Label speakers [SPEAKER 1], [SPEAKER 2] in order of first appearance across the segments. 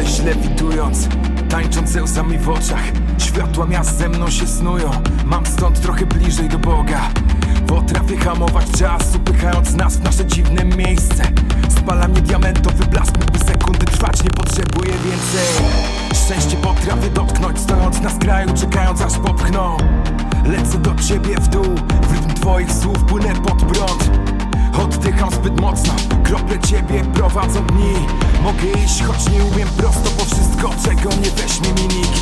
[SPEAKER 1] Odejść lewitując Tańcząc ze łzami w oczach. Światła miast ze mną się snują. Mam stąd trochę bliżej do Boga. Potrafię hamować czas Upychając nas w nasze dziwne miejsce. Spala mnie diamentowy blask By sekundy trwać nie potrzebuję więcej. Szczęście potrafię dotknąć Stojąc na skraju, czekając aż popchną. Lecę do ciebie w dół W rytm twoich słów płynę pod prąd Oddycham zbyt mocno, krople ciebie prowadzą dni. Mogę iść, choć nie umiem prosto Po wszystko, czego nie weźmie mi nikt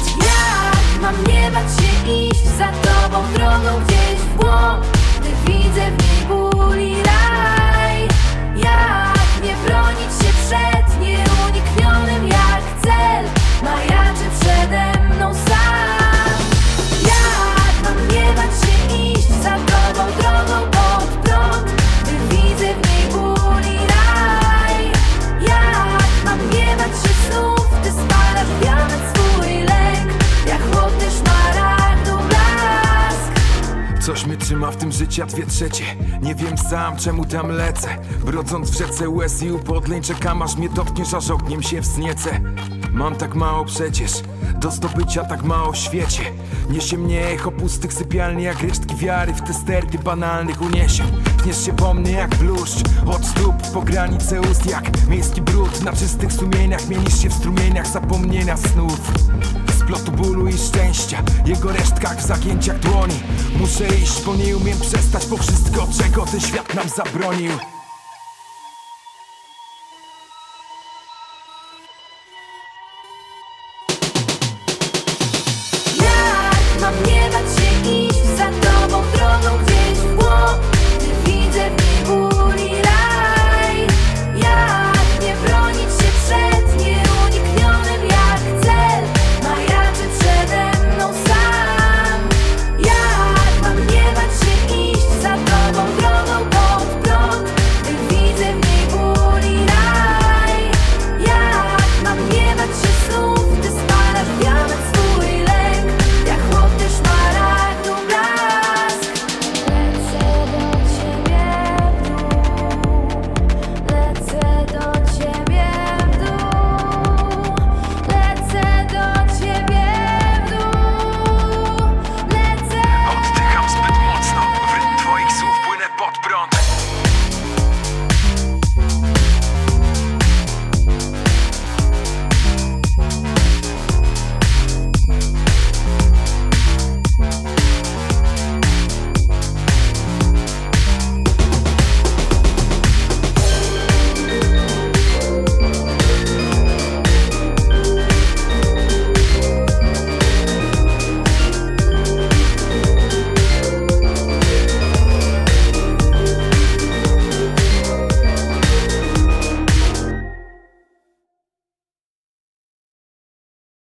[SPEAKER 1] Coś mnie trzyma w tym życia dwie trzecie. Nie wiem sam czemu tam lecę. Brodząc w rzece łez i upodleń Czekam aż mnie dotkniesz, aż ogniem się wzniecę. Mam tak mało przecież Do zdobycia tak mało w świecie. Niesie mnie echo pustych sypialni Jak resztki wiary w te sterty banalnych uniesień. Pniesz się po mnie jak bluszcz Od stóp po granice ust jak miejski brud. Na czystych sumieniach mienisz się w strumieniach zapomnienia snów splotu bólu i szczęścia. Jego resztkach w zagięciach dłoni. Muszę iść, bo nie umiem przestać Po wszystko, czego ten świat nam zabronił